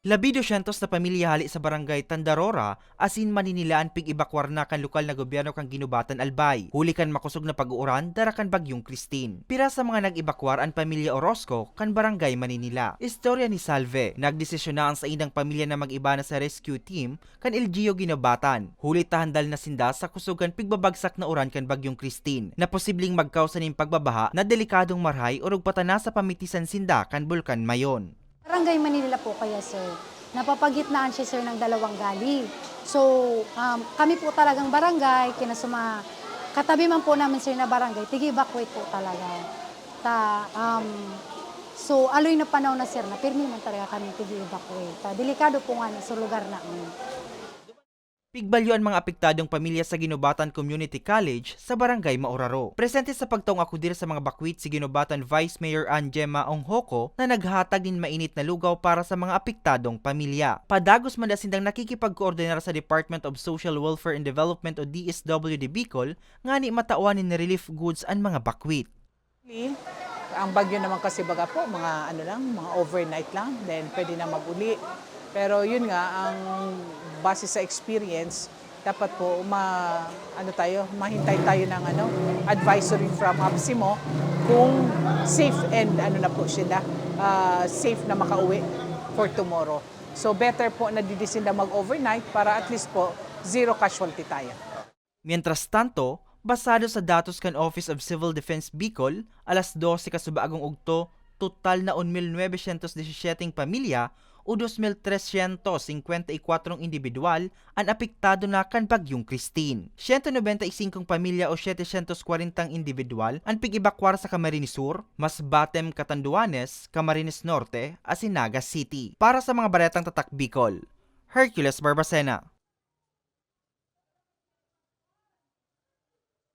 Labi 200 na pamilya hali sa barangay Tandarora, asin maninilaan pig ibakwar na kan lokal na gobyerno kang ginubatan Albay. Huli kan makusog na pag-uuran, darakan bagyong Christine. Pira sa mga nag-ibakwar ang pamilya Orozco kan barangay Maninila. Istorya ni Salve, nagdesisyon na ang sa indang pamilya na mag-iba na sa rescue team kan LGO ginubatan. Huli tahandal na sinda sa kusugan pigbabagsak na uran kan bagyong Christine, na posibleng magkausa ning pagbabaha na delikadong marhay o rugpatana sa pamitisan sinda kan Bulkan Mayon. Barangay Manila po kaya sir. Napapagitnaan siya sir ng dalawang gali. So, um, kami po talagang barangay, kinasuma, katabi man po namin sir na barangay, tigi-evacuate po talaga. Ta, um, so, aloy na panahon na sir, na pirmi man talaga kami tigi-evacuate. Ta, delikado po nga na sa lugar namin. Pigbalyo ang mga apektadong pamilya sa Ginobatan Community College sa Barangay Mauraro. Presente sa pagtong akudir sa mga bakwit si Ginobatan Vice Mayor Anjema Onghoko na naghatag in mainit na lugaw para sa mga apektadong pamilya. Padagos man sindang nakikipagkoordinar sa Department of Social Welfare and Development o DSWD Bicol nga ni matauanin ni relief goods ang mga bakwit. Ang bagyo naman kasi baga po, mga ano lang, mga overnight lang, then pwede na mag-uli. Pero yun nga, ang base sa experience, dapat po ma ano tayo, mahintay tayo ng ano, advisory from APSIMO kung safe and ano na po sila, ah, safe na makauwi for tomorrow. So better po na didisin na mag-overnight para at least po zero casualty tayo. Mientras tanto, basado sa datos kan Office of Civil Defense Bicol, alas 12 kasubaagong ugto, total na 1,917 pamilya o 2,354 individual ang apektado na kan bagyong Christine. 195 pamilya o 740 individual ang pigibakwar sa Camarines Sur, Masbatem, Catanduanes, Camarines Norte, Asinaga City. Para sa mga baretang tatak Bicol, Hercules Barbacena.